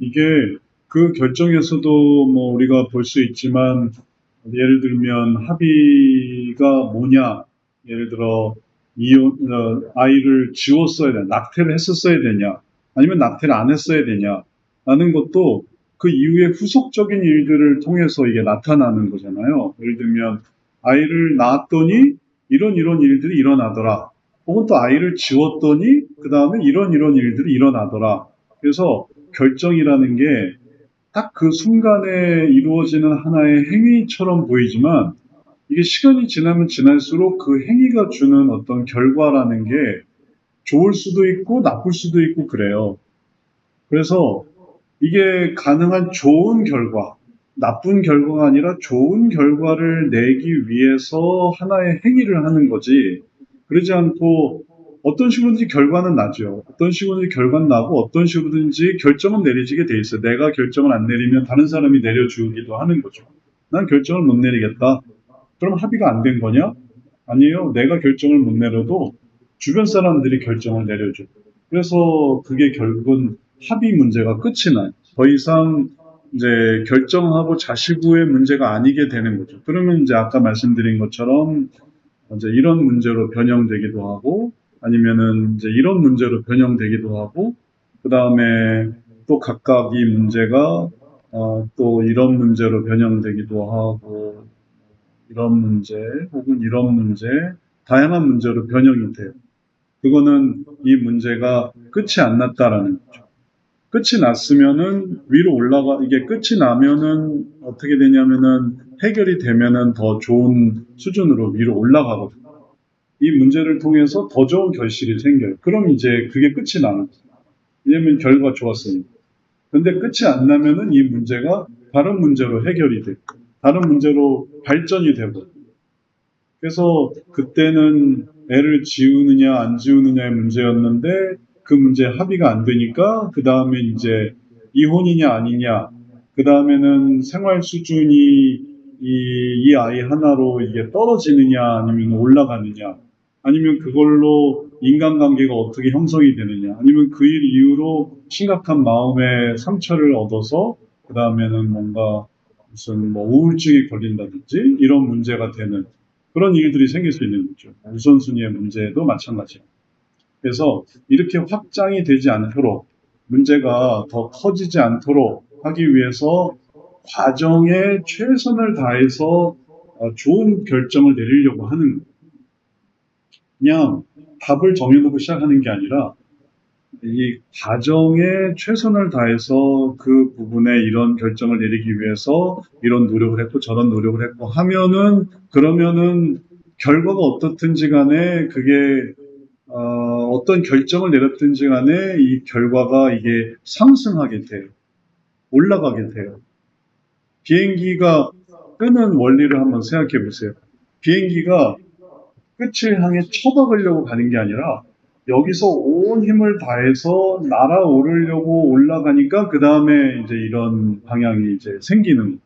이게 그 결정에서도 뭐 우리가 볼 수 있지만 예를 들면 합의가 뭐냐 예를 들어 이혼 어, 아이를 지웠어야 되냐 낙태를 했었어야 되냐 아니면 낙태를 안 했어야 되냐 라는 것도 그 이후에 후속적인 일들을 통해서 이게 나타나는 거잖아요. 예를 들면 아이를 낳았더니 이런 이런 일들이 일어나더라. 혹은 또 아이를 지웠더니 그 다음에 이런 이런 일들이 일어나더라. 그래서 결정이라는 게 딱 그 순간에 이루어지는 하나의 행위처럼 보이지만 이게 시간이 지나면 지날수록 그 행위가 주는 어떤 결과라는 게 좋을 수도 있고 나쁠 수도 있고 그래요. 그래서 이게 가능한 좋은 결과, 나쁜 결과가 아니라 좋은 결과를 내기 위해서 하나의 행위를 하는 거지. 그러지 않고 어떤 식으로든지 결과는 나죠. 어떤 식으로든지 결과는 나고 어떤 식으로든지 결정은 내리지게 돼 있어요. 내가 결정을 안 내리면 다른 사람이 내려주기도 하는 거죠. 난 결정을 못 내리겠다. 그럼 합의가 안 된 거냐? 아니에요. 내가 결정을 못 내려도 주변 사람들이 결정을 내려줘. 그래서 그게 결국은 합의 문제가 끝이 나요. 더 이상 이제 결정하고 자시구의 문제가 아니게 되는 거죠. 그러면 이제 아까 말씀드린 것처럼 이제 이런 문제로 변형되기도 하고 아니면은 이제 이런 문제로 변형되기도 하고 그 다음에 또 각각 이 문제가 어, 또 이런 문제로 변형되기도 하고 이런 문제 혹은 이런 문제 다양한 문제로 변형이 돼요. 그거는 이 문제가 끝이 안 났다라는 거죠. 끝이 났으면은 위로 올라가 이게 끝이 나면은 어떻게 되냐면은 해결이 되면은 더 좋은 수준으로 위로 올라가거든요. 이 문제를 통해서 더 좋은 결실이 생겨요. 그럼 이제 그게 끝이 나는 거예요. 왜냐면 결과가 좋았으니까. 근데 끝이 안 나면은 이 문제가 다른 문제로 해결이 되고 다른 문제로 발전이 되고 그래서 그때는 애를 지우느냐 안 지우느냐의 문제였는데 그 문제 합의가 안 되니까 그 다음에 이제 이혼이냐 아니냐 그 다음에는 생활 수준이 이, 이 아이 하나로 이게 떨어지느냐 아니면 올라가느냐 아니면 그걸로 인간관계가 어떻게 형성이 되느냐 아니면 그 일 이후로 심각한 마음의 상처를 얻어서 그 다음에는 뭔가 무슨 뭐 우울증이 걸린다든지 이런 문제가 되는 그런 일들이 생길 수 있는 거죠. 우선순위의 문제도 마찬가지입니다. 그래서 이렇게 확장이 되지 않도록 문제가 더 커지지 않도록 하기 위해서 과정에 최선을 다해서 어, 좋은 결정을 내리려고 하는. 그냥 답을 정해놓고 시작하는 게 아니라 이 과정에 최선을 다해서 그 부분에 이런 결정을 내리기 위해서 이런 노력을 했고 저런 노력을 했고 하면은 그러면은 결과가 어떻든지 간에 그게 어, 떤 결정을 내렸든지 간에 이 결과가 이게 상승하게 돼요. 올라가게 돼요. 비행기가 끄는 원리를 한번 생각해 보세요. 비행기가 끝을 향해 쳐박으려고 가는 게 아니라 여기서 온 힘을 다해서 날아오르려고 올라가니까 그 다음에 이제 이런 방향이 이제 생기는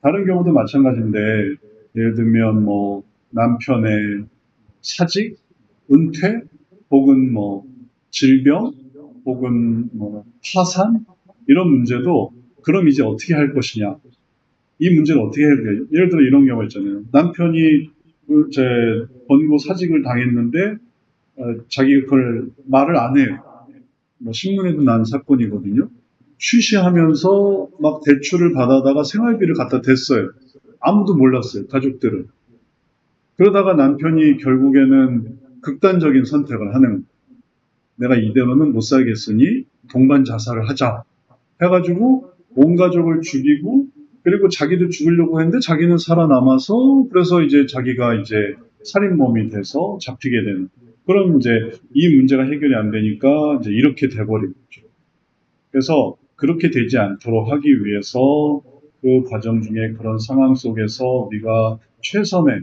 다른 경우도 마찬가지인데 예를 들면 뭐 남편의 사직, 은퇴, 혹은 뭐 질병, 혹은 뭐 파산 이런 문제도 그럼 이제 어떻게 할 것이냐 이 문제를 어떻게 해야 돼요? 예를 들어 이런 경우 있잖아요. 남편이 그제 번고 사직을 당했는데 어, 자기가 그걸 말을 안 해요. 뭐 신문에도 난 사건이거든요. 취시하면서 막 대출을 받아다가 생활비를 갖다 댔어요. 아무도 몰랐어요. 가족들은. 그러다가 남편이 결국에는 극단적인 선택을 하는. 내가 이대로는 못 살겠으니 동반 자살을 하자. 해가지고 온 가족을 죽이고 그리고 자기도 죽으려고 했는데 자기는 살아남아서 그래서 이제 자기가 이제 살인범이 돼서 잡히게 되는 그럼 이제 이 문제가 해결이 안 되니까 이제 이렇게 돼버린 거죠. 그래서 그렇게 되지 않도록 하기 위해서 그 과정 중에 그런 상황 속에서 우리가 최선의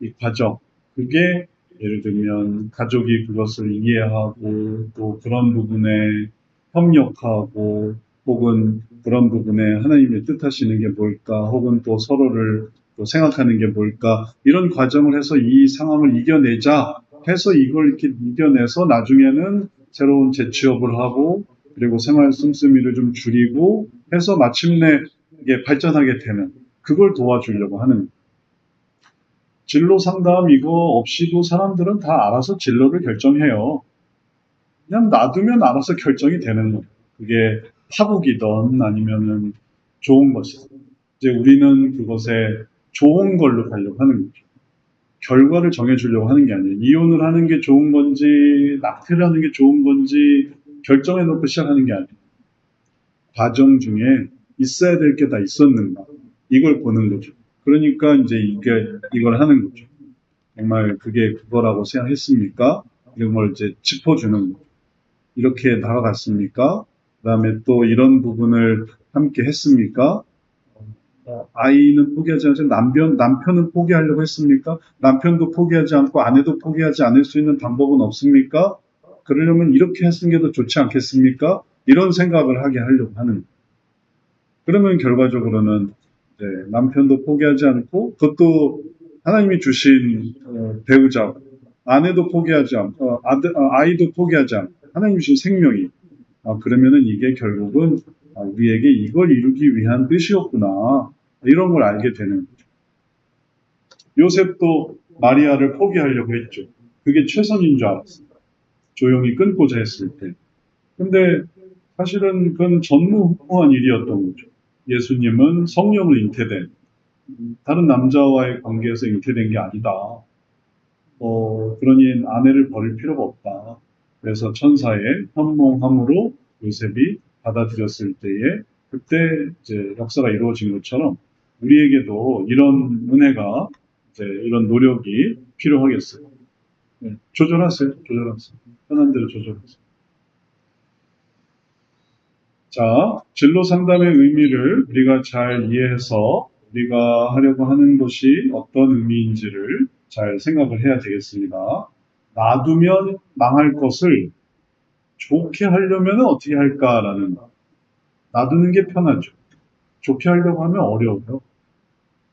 이 과정, 그게 예를 들면 가족이 그것을 이해하고 또 그런 부분에 협력하고 혹은 그런 부분에 하나님의 뜻하시는 게 뭘까 혹은 또 서로를 또 생각하는 게 뭘까 이런 과정을 해서 이 상황을 이겨내자 해서 이걸 이렇게 이겨내서 나중에는 새로운 재취업을 하고 그리고 생활 씀씀이를 좀 줄이고 해서 마침내 이게 발전하게 되는 그걸 도와주려고 하는. 진로 상담 이거 없이도 사람들은 다 알아서 진로를 결정해요. 그냥 놔두면 알아서 결정이 되는. 그게 파국이든 아니면은 좋은 것이든. 이제 우리는 그것에 좋은 걸로 가려고 하는 거죠. 결과를 정해주려고 하는 게 아니에요. 이혼을 하는 게 좋은 건지, 낙태를 하는 게 좋은 건지 결정해 놓고 시작하는 게 아니에요. 과정 중에 있어야 될 게 다 있었는가. 이걸 보는 거죠. 그러니까 이제 이게, 이걸 하는 거죠. 정말 그게 그거라고 생각했습니까? 이런 걸 이제 짚어주는 거죠. 이렇게 나아갔습니까? 그 다음에 또 이런 부분을 함께 했습니까? 어, 아이는 포기하지 않죠. 남편, 남편은 포기하려고 했습니까? 남편도 포기하지 않고 아내도 포기하지 않을 수 있는 방법은 없습니까? 그러려면 이렇게 했는 게 더 좋지 않겠습니까? 이런 생각을 하게 하려고 하는. 그러면 결과적으로는 이제 남편도 포기하지 않고 그것도 하나님이 주신 어, 배우자, 아내도 포기하지 않고 어, 아이도 포기하지 않고 하나님이 주신 생명이 아, 그러면은 이게 결국은 아, 우리에게 이걸 이루기 위한 뜻이었구나. 이런 걸 알게 되는 거죠. 요셉도 마리아를 포기하려고 했죠. 그게 최선인 줄 알았어요. 조용히 끊고자 했을 때. 근데 사실은 그건 전무후무한 일이었던 거죠. 예수님은 성령을 잉태된, 다른 남자와의 관계에서 잉태된 게 아니다. 어, 그러니 아내를 버릴 필요가 없다. 그래서 천사의 현몽함으로 요셉이 받아들였을 때에 그때 이제 역사가 이루어진 것처럼 우리에게도 이런 은혜가 이제 이런 노력이 필요하겠어요. 네, 조절하세요. 조절하세요. 편한 대로 조절하세요. 자, 진로 상담의 의미를 우리가 잘 이해해서 우리가 하려고 하는 것이 어떤 의미인지를 잘 생각을 해야 되겠습니다. 놔두면 망할 것을 좋게 하려면 어떻게 할까라는 놔두는 게 편하죠. 좋게 하려고 하면 어려워요.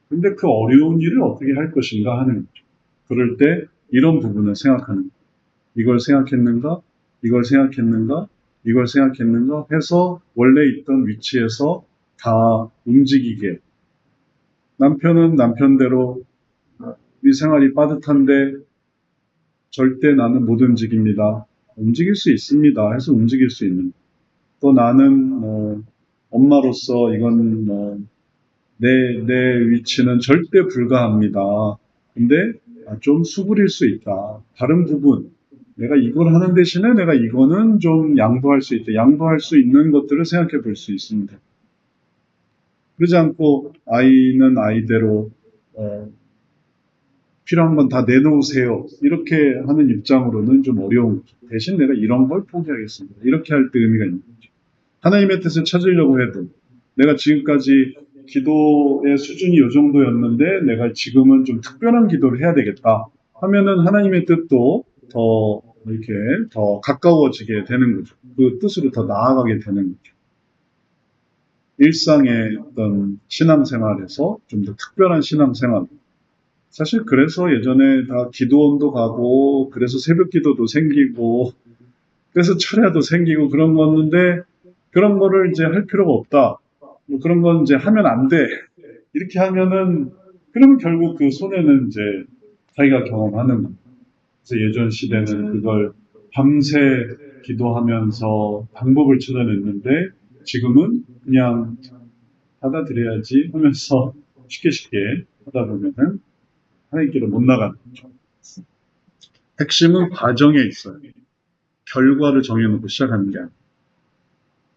근데 그 어려운 일을 어떻게 할 것인가 하는 거죠. 그럴 때 이런 부분을 생각하는 거예요. 이걸 생각했는가? 이걸 생각했는가? 이걸 생각했는가? 해서 원래 있던 위치에서 다 움직이게. 남편은 남편대로 우리 생활이 빠듯한데 절대 나는 못 움직입니다. 움직일 수 있습니다. 해서 움직일 수 있는. 또 나는 뭐 엄마로서 이건 뭐 내, 내 위치는 절대 불가합니다. 근데 좀 수그릴 수 있다. 다른 부분. 내가 이걸 하는 대신에 내가 이거는 좀 양보할 수 있다. 양보할 수 있는 것들을 생각해 볼 수 있습니다. 그러지 않고 아이는 아이대로 어, 필요한 건 다 내놓으세요. 이렇게 하는 입장으로는 좀 어려운 거죠. 대신 내가 이런 걸 포기하겠습니다. 이렇게 할 때 의미가 있는 거죠. 하나님의 뜻을 찾으려고 해도 내가 지금까지 기도의 수준이 이 정도였는데 내가 지금은 좀 특별한 기도를 해야 되겠다 하면은 하나님의 뜻도 더 이렇게 더 가까워지게 되는 거죠. 그 뜻으로 더 나아가게 되는 거죠. 일상의 어떤 신앙생활에서 좀 더 특별한 신앙생활. 사실 그래서 예전에 다 기도원도 가고 그래서 새벽 기도도 생기고 그래서 철야도 생기고 그런 거였는데 그런 거를 이제 할 필요가 없다. 뭐 그런 건 이제 하면 안 돼. 이렇게 하면은 그러면 결국 그 손해는 이제 자기가 경험하는. 그래서 예전 시대는 그걸 밤새 기도하면서 방법을 찾아냈는데 지금은 그냥 받아들여야지 하면서 쉽게 쉽게 하다 보면은 하나님께로 못 나가는 거죠. 핵심은 과정에 있어요. 결과를 정해놓고 시작하는 게 아니에요.